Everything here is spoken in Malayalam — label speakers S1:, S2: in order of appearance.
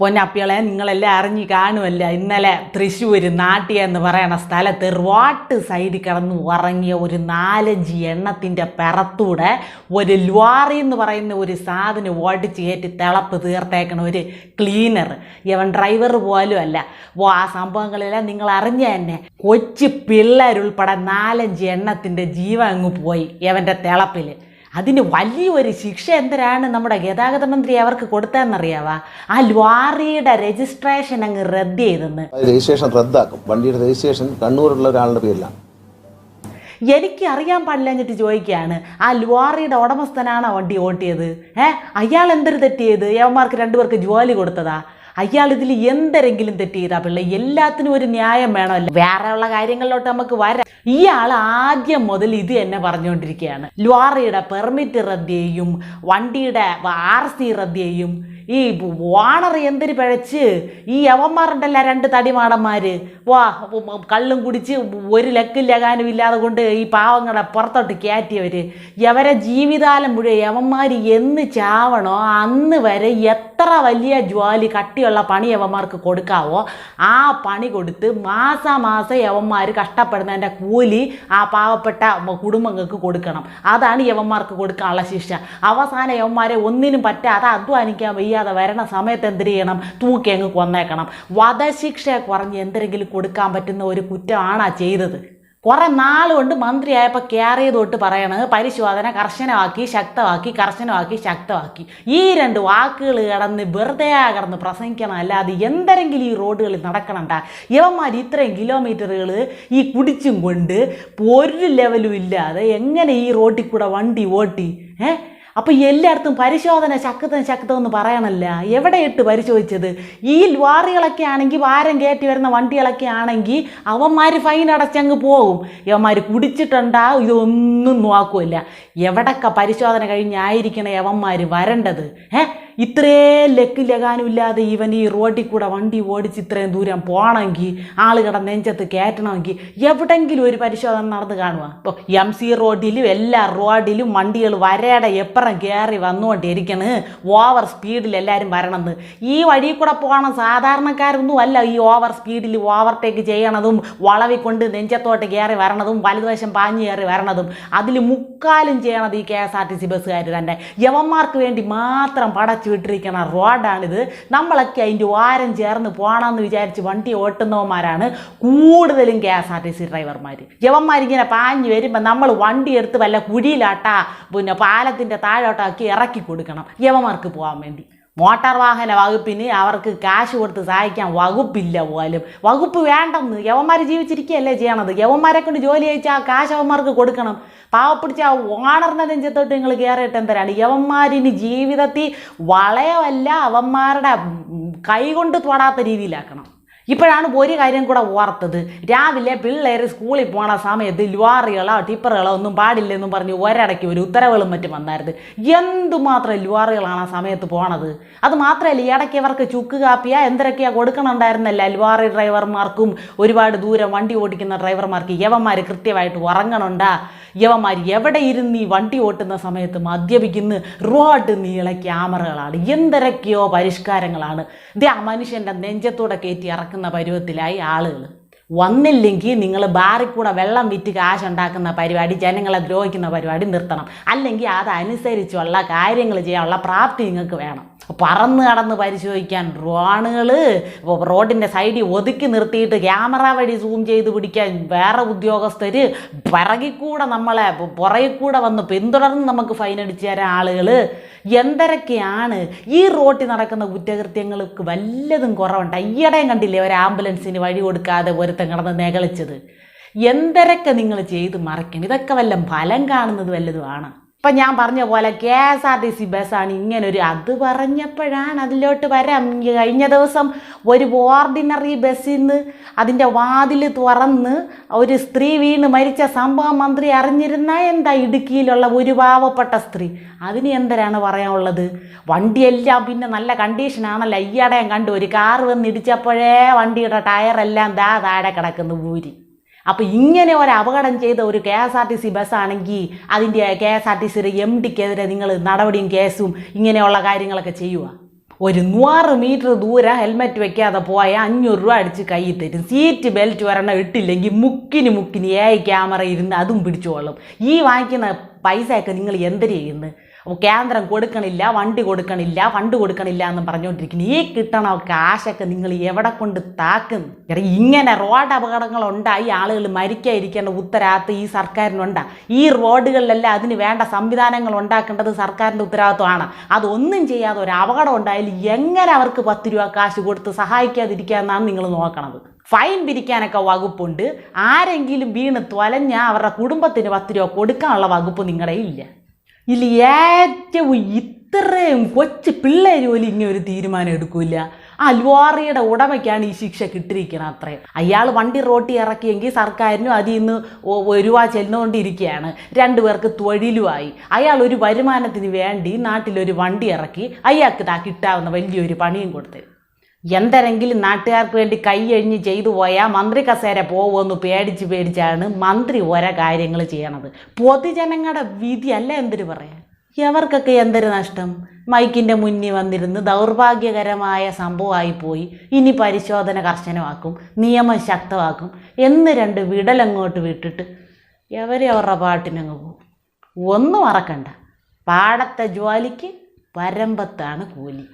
S1: പൊന്നപ്പികളെ നിങ്ങളെല്ലാം അറിഞ്ഞു കാണുമല്ല ഇന്നലെ തൃശ്ശൂർ നാട്ടിയ എന്ന് പറയുന്ന സ്ഥലത്ത് റോട്ട് സൈഡിൽ കിടന്ന് ഉറങ്ങിയ ഒരു നാലഞ്ച് എണ്ണത്തിന്റെ പിറത്തൂടെ ഒരു ലോറി എന്ന് പറയുന്ന ഒരു സാധനം ഓടിച്ച് കയറ്റി തിളപ്പ് തീർത്തേക്കണ ഒരു ക്ലീനർ. ഇവൻ ഡ്രൈവർ പോലും അല്ല. ഓ ആ സംഭവങ്ങളെല്ലാം നിങ്ങൾ അറിഞ്ഞ തന്നെ. കൊച്ചു പിള്ളേരുൾപ്പെടെ നാലഞ്ച് എണ്ണത്തിന്റെ ജീവ അങ്ങ് പോയി ഇവന്റെ തിളപ്പിൽ അതിന് വലിയൊരു ശിക്ഷ എന്തരാണ് നമ്മുടെ ഗതാഗത മന്ത്രി അവർക്ക് കൊടുത്തതെന്നറിയാവാ? ആ ലോറിയുടെ രജിസ്ട്രേഷൻ അങ്ങ് റദ്ദ് ചെയ്തെന്ന്.
S2: രജിസ്ട്രേഷൻ റദ്ദാക്കും. വണ്ടിയുടെ രജിസ്ട്രേഷൻ കണ്ണൂരുള്ള ഒരാളുടെ പേരിലാണ്
S1: എനിക്ക് അറിയാൻ പാടില്ലഞ്ഞിട്ട് ചോദിക്കുകയാണ്. ആ ലോറിയുടെ ഉടമസ്ഥനാണോ വണ്ടി ഓട്ടിയത്? ഏ? അയാൾ എന്തൊരു തെറ്റിയത് യവന്മാർക്ക് രണ്ടുപേർക്ക് ജോലി കൊടുത്തതാ. അയാൾ ഇതിൽ എന്തെങ്കിലും തെറ്റ് ചെയ്താ പിള്ളേ? എല്ലാത്തിനും ഒരു ന്യായം വേണമല്ലോ. വേറെ ഉള്ള കാര്യങ്ങളിലോട്ട് നമുക്ക് വരാം. ഇയാൾ ആദ്യം മുതൽ ഇത് തന്നെ പറഞ്ഞുകൊണ്ടിരിക്കുകയാണ്. ലോറിയുടെ പെർമിറ്റ് റദ്ദ് ചെയ്യും വണ്ടിയുടെ ആർ സി റദ്ദ് ചെയ്യും. ഈ വാണർ എന്തിന് പിഴച്ച്? ഈ യവന്മാരുണ്ടല്ല രണ്ട് തടിമാടന്മാർ വാ കള്ളും കുടിച്ച് ഒരു ലക്കും ലകാനും ഇല്ലാതെ കൊണ്ട് ഈ പാവങ്ങളെ പുറത്തോട്ട് കയറ്റിയവർ യവരെ ജീവിതാലം മുഴുവൻ യവന്മാർ എന്ന് ചാവണോ? അന്ന് വരെ എത്ര വലിയ ജോലി കട്ടിയുള്ള പണി യവന്മാർക്ക് കൊടുക്കാവോ? ആ പണി കൊടുത്ത് മാസാമാസം യവന്മാർ കഷ്ടപ്പെടുന്നതിന്റെ കൂലി ആ പാവപ്പെട്ട കുടുംബങ്ങൾക്ക് കൊടുക്കണം. അതാണ് യവന്മാർക്ക് കൊടുക്കാനുള്ള ശിക്ഷ. അവസാന യവന്മാരെ ഒന്നിനും പറ്റാതെ അധ്വാനിക്കാൻ വയ്യാതെ വരണ സമയത്ത് എന്ത് ചെയ്യണം? തൂക്കി അങ്ങ് കൊന്നേക്കണം. വധശിക്ഷ കുറഞ്ഞ് എന്തെങ്കിലും കൊടുക്കാൻ പറ്റുന്ന ഒരു കുറ്റമാണ് ചെയ്തത്. കുറെ നാളുകൊണ്ട് മന്ത്രിയായപ്പോൾ കെയർ ചെയ്ത് തൊട്ട് പറയണത് പരിശോധന കർശനമാക്കി ശക്തമാക്കി കർശനമാക്കി ശക്തമാക്കി. ഈ രണ്ട് വാക്കുകൾ കിടന്ന് വെറുതെ കിടന്ന് പ്രസംഗിക്കണം. അല്ലാതെ എന്തെങ്കിലും ഈ റോഡുകളിൽ നടക്കണണ്ട? ഇവന്മാർ ഇത്രയും കിലോമീറ്ററുകൾ ഈ കുടിച്ചും കൊണ്ട് ഒരു ലെവലും ഇല്ലാതെ എങ്ങനെ ഈ റോട്ടിൽ കൂടെ വണ്ടി ഓട്ടി ഏ? അപ്പോൾ എല്ലായിടത്തും പരിശോധന ശക്തം എന്ന് പറയണല്ല. എവിടെ ഇട്ട് പരിശോധിച്ചത്? ഈ ലോറികളൊക്കെ ആണെങ്കിൽ വാരം കയറ്റി വരുന്ന വണ്ടികളൊക്കെ ആണെങ്കിൽ അവന്മാർ ഫൈൻ അടച്ചങ്ങ് പോകും. യവന്മാർ കുടിച്ചിട്ടുണ്ടാ ഇതൊന്നും നോക്കുമില്ല എവിടൊക്കെ പരിശോധന കഴിഞ്ഞായിരിക്കണം യവന്മാർ വരേണ്ടത്? ഏ? ഇത്രയും ലക്ക് ലകാനുമില്ലാതെ ഇവൻ ഈ റോഡിൽ കൂടെ വണ്ടി ഓടിച്ച് ഇത്രയും ദൂരം പോകണമെങ്കിൽ ആളുകളുടെ നെഞ്ചത്ത് കയറ്റണമെങ്കിൽ എവിടെങ്കിലും ഒരു പരിശോധന നടന്ന് കാണുക. ഇപ്പോൾ എം സി റോഡിലും എല്ലാ റോഡിലും വണ്ടികൾ വരയുടെ എപ്പുറം കയറി വന്നുകൊണ്ടിരിക്കണ്. ഓവർ സ്പീഡിൽ എല്ലാവരും വരണമെന്ന്. ഈ വഴി കൂടെ പോകണം സാധാരണക്കാരൊന്നും അല്ല ഈ ഓവർ സ്പീഡിൽ ഓവർടേക്ക് ചെയ്യണതും വളവിക്കൊണ്ട് നെഞ്ചത്തോട്ട് കയറി വരണതും വലതുവശം പാഞ്ഞു കയറി വരണതും. അതിൽ മുക്കാലും ചെയ്യണത് ഈ K S R T C ബസ്സുകാർ തന്നെ. യവന്മാർക്ക് വേണ്ടി മാത്രം പടച്ചു വിട്ടിരിക്കണ റോഡാണിത്. നമ്മളൊക്കെ അതിന്റെ വാരം ചേർന്ന് പോകണമെന്ന് വിചാരിച്ച് വണ്ടി ഓട്ടുന്നവന്മാരാണ്. കൂടുതലും K S R T C ഡ്രൈവർമാർ യവന്മാരിങ്ങനെ പാഞ്ഞു വരുമ്പോൾ നമ്മൾ വണ്ടി എടുത്ത് വല്ല കുഴിയിലാട്ടാ പിന്നെ പാലത്തിന്റെ താഴോട്ടാക്കി ഇറക്കി കൊടുക്കണം. യവന്മാർക്ക് പോകാൻ വേണ്ടി. മോട്ടാർ വാഹന വകുപ്പിന് അവർക്ക് കാശ് കൊടുത്ത് സഹായിക്കാൻ വകുപ്പില്ല പോലും. വകുപ്പ് വേണ്ടെന്ന് യവന്മാർ ജീവിച്ചിരിക്കുകയല്ലേ ചെയ്യണത്? യവന്മാരെ കൊണ്ട് ജോലി അയച്ചാൽ ആ കാശ് അവന്മാർക്ക് കൊടുക്കണം. പാവപ്പിടിച്ച ആ ഓണറിനെ നെഞ്ചത്തോട്ട് നിങ്ങൾ കയറിയിട്ട് എന്തരാണ് യവന്മാരിന് ജീവിതത്തിൽ വളയമല്ല അവന്മാരുടെ കൈകൊണ്ട് തൊടാത്ത രീതിയിലാക്കണം. ഇപ്പോഴാണ് ഒരു കാര്യം കൂടെ ഓർത്തത്. രാവിലെ പിള്ളേർ സ്കൂളിൽ പോണ സമയത്ത് ലുവാറികളോ ടിപ്പറുകളോ ഒന്നും പാടില്ലെന്നും പറഞ്ഞ് ഒരടയ്ക്ക് ഒരു ഉത്തരവുകളും മറ്റും വന്നായിരുന്നു. എന്തുമാത്രം ലുവാറികളാണ് ആ സമയത്ത് പോണത്? അത് മാത്രമല്ല ഈ ഇടയ്ക്ക് ഇവർക്ക് ചുക്ക് കാപ്പിയാ എന്തൊക്കെയാ കൊടുക്കണുണ്ടായിരുന്നല്ല ലുവാറി ഡ്രൈവർമാർക്കും? ഒരുപാട് ദൂരം വണ്ടി ഓടിക്കുന്ന ഡ്രൈവർമാർക്ക് യവന്മാർ കൃത്യമായിട്ട് ഉറങ്ങണുണ്ടാ? യവന്മാർ എവിടെ ഇരുന്ന് ഈ വണ്ടി ഓട്ടുന്ന സമയത്ത് മദ്യപിക്കുന്ന? റോഡ് നീളെ ക്യാമറകളാണ്. എന്തൊക്കെയോ പരിഷ്കാരങ്ങളാണ്. ഇത് ആ മനുഷ്യന്റെ നെഞ്ചത്തൂടെ കയറ്റി ഇറക്കുന്ന പരുവത്തിലായി ആളുകൾ വന്നില്ലെങ്കിൽ നിങ്ങൾ ബാറിൽ കൂടെ വെള്ളം വിറ്റ് കാശുണ്ടാക്കുന്ന പരിപാടി ജനങ്ങളെ ദ്രോഹിക്കുന്ന പരിപാടി നിർത്തണം. അല്ലെങ്കിൽ അതനുസരിച്ചുള്ള കാര്യങ്ങൾ ചെയ്യാനുള്ള പ്രാപ്തി നിങ്ങൾക്ക് വേണം. പറന്ന് കടന്ന് പരിശോധിക്കാൻ ഡ്രോണുകൾ റോഡിന്റെ സൈഡിൽ ഒതുക്കി നിർത്തിയിട്ട് ക്യാമറ വഴി സൂം ചെയ്ത് പിടിക്കാൻ വേറെ ഉദ്യോഗസ്ഥർ പിറകിക്കൂടെ നമ്മളെ പുറകിൽ കൂടെ വന്ന് പിന്തുടർന്ന് നമുക്ക് ഫൈൻ അടിച്ചു തരാൻ ആളുകൾ എന്തരൊക്കെയാണ്? ഈ റോട്ടിൽ നടക്കുന്ന കുറ്റകൃത്യങ്ങൾക്ക് വല്ലതും കുറവുണ്ട്? ഈയിടെയും കണ്ടില്ലേ ഒരു ആംബുലൻസിന് വഴി കൊടുക്കാതെ ഒരുത്തം കിടന്ന് നികളിച്ചത്? എന്തരൊക്കെ നിങ്ങൾ ചെയ്ത് മറയ്ക്കണം ഇതൊക്കെ വല്ല ഫലം കാണുന്നത് വല്ലതുമാണ് ഇപ്പം ഞാൻ പറഞ്ഞ പോലെ K S R T C ബസ്സാണ് ഇങ്ങനൊരു അത് പറഞ്ഞപ്പോഴാണ് അതിലോട്ട് വരാം. കഴിഞ്ഞ ദിവസം ഒരു ഓർഡിനറി ബസ്സിൽ നിന്ന് അതിന്റെ വാതിൽ തുറന്ന് ഒരു സ്ത്രീ വീണ് മരിച്ച സംഭവം മന്ത്രി അറിഞ്ഞിരുന്ന എന്താ ഇടുക്കിയിലുള്ള ഒരു പാവപ്പെട്ട സ്ത്രീ? അതിന് എന്തരാണ് പറയാനുള്ളത്? വണ്ടിയെല്ലാം പിന്നെ നല്ല കണ്ടീഷനാണല്ലോ ഈ അടയം കണ്ടു ഒരു കാറ് വന്ന് ഇടിച്ചപ്പോഴേ വണ്ടിയുടെ ടയറെല്ലാം ദാ താഴെ കിടക്കുന്നു ഊരി. അപ്പോൾ ഇങ്ങനെ ഒരു അപകടം ചെയ്ത ഒരു K S R T C ബസ്സാണെങ്കിൽ അതിന്റെ കെ എസ് ആർ ടി സിയുടെ എം ഡിക്കെതിരെ നിങ്ങൾ നടപടിയും കേസും ഇങ്ങനെയുള്ള കാര്യങ്ങളൊക്കെ ചെയ്യുക. ഒരു നൂറ് മീറ്റർ ദൂരം ഹെൽമെറ്റ് വെക്കാതെ പോയ അഞ്ഞൂറ് രൂപ അടിച്ച് കൈ തരും. സീറ്റ് ബെൽറ്റ് ഒരെണ്ണം ഇട്ടില്ലെങ്കിൽ മുക്കിന് മുക്കിന് ഏ ക്യാമറ ഇരുന്ന് അതും പിടിച്ചോളും ഈ വാങ്ങിക്കുന്ന പൈസയൊക്കെ നിങ്ങൾ എന്തിനു ചെയ്യുന്നു? കേന്ദ്രം കൊടുക്കണില്ല വണ്ടി കൊടുക്കണില്ല ഫണ്ട് കൊടുക്കണില്ല എന്ന് പറഞ്ഞുകൊണ്ടിരിക്കുന്നു. ഈ കിട്ടണ കാശൊക്കെ നിങ്ങൾ എവിടെ കൊണ്ട് താക്കും? ഇങ്ങനെ റോഡ് അപകടങ്ങൾ ഉണ്ടായി ആളുകൾ മരിക്കാതിരിക്കേണ്ട ഉത്തരവാദിത്വം ഈ സർക്കാരിനുണ്ടാ. ഈ റോഡുകളിലെല്ലാം അതിന് വേണ്ട സംവിധാനങ്ങൾ ഉണ്ടാക്കേണ്ടത് സർക്കാരിന്റെ ഉത്തരവാദിത്വമാണ്. അതൊന്നും ചെയ്യാതെ ഒരു അപകടം ഉണ്ടായാലും എങ്ങനെ അവർക്ക് പത്ത് രൂപ കാശ് കൊടുത്ത് സഹായിക്കാതിരിക്കാമെന്നാണ് നിങ്ങൾ നോക്കണത്. ഫൈൻ പിരിക്കാനൊക്കെ വകുപ്പുണ്ട്. ആരെങ്കിലും വീണ് തൊലഞ്ഞാൽ അവരുടെ കുടുംബത്തിന് പത്ത് രൂപ കൊടുക്കാനുള്ള വകുപ്പ് നിങ്ങളുടെ ഇല്ല. ഇതിൽ ഏറ്റവും ഇത്രയും കൊച്ചു പിള്ളേർ പോലും ഇങ്ങനെ ഒരു തീരുമാനം എടുക്കൂല. ആ ഉടമയ്ക്കാണ് ഈ ശിക്ഷ കിട്ടിയിരിക്കുന്നത് അത്രയും. അയാൾ വണ്ടി റോട്ടി ഇറക്കിയെങ്കിൽ സർക്കാരിനും അതിൽ നിന്ന് ഒരു രൂപ ചെല്ലുകൊണ്ടിരിക്കുകയാണ് രണ്ടുപേർക്ക് തൊഴിലുമായി. അയാൾ ഒരു വരുമാനത്തിന് വേണ്ടി നാട്ടിലൊരു വണ്ടി ഇറക്കി അയാൾക്ക് കിട്ടാവുന്ന വലിയൊരു പണിയും കൊടുത്തത് എന്തെങ്കിലും നാട്ടുകാർക്ക് വേണ്ടി കൈയഴിഞ്ഞ് ചെയ്തു പോയാൽ മന്ത്രി കസേര പോകുമെന്ന് പേടിച്ച് പേടിച്ചാണ് മന്ത്രി ഓരോ കാര്യങ്ങൾ ചെയ്യണത്. പൊതുജനങ്ങളുടെ വിധി അല്ല എന്തിനു പറയാൻ എവർക്കൊക്കെ എന്തൊരു നഷ്ടം? മൈക്കിന്റെ മുന്നിൽ വന്നിരുന്ന് ദൗർഭാഗ്യകരമായ സംഭവമായി പോയി ഇനി പരിശോധന കർശനമാക്കും നിയമം ശക്തമാക്കും. എന്ന് രണ്ട് വിടലങ്ങോട്ട് വിട്ടിട്ട് എവരെ അവരുടെ പാട്ടിനങ്ങ് പോകും ഒന്നും മറക്കണ്ട. പാടത്തെ ജോലിക്ക് പരമ്പത്താണ് കൂലി.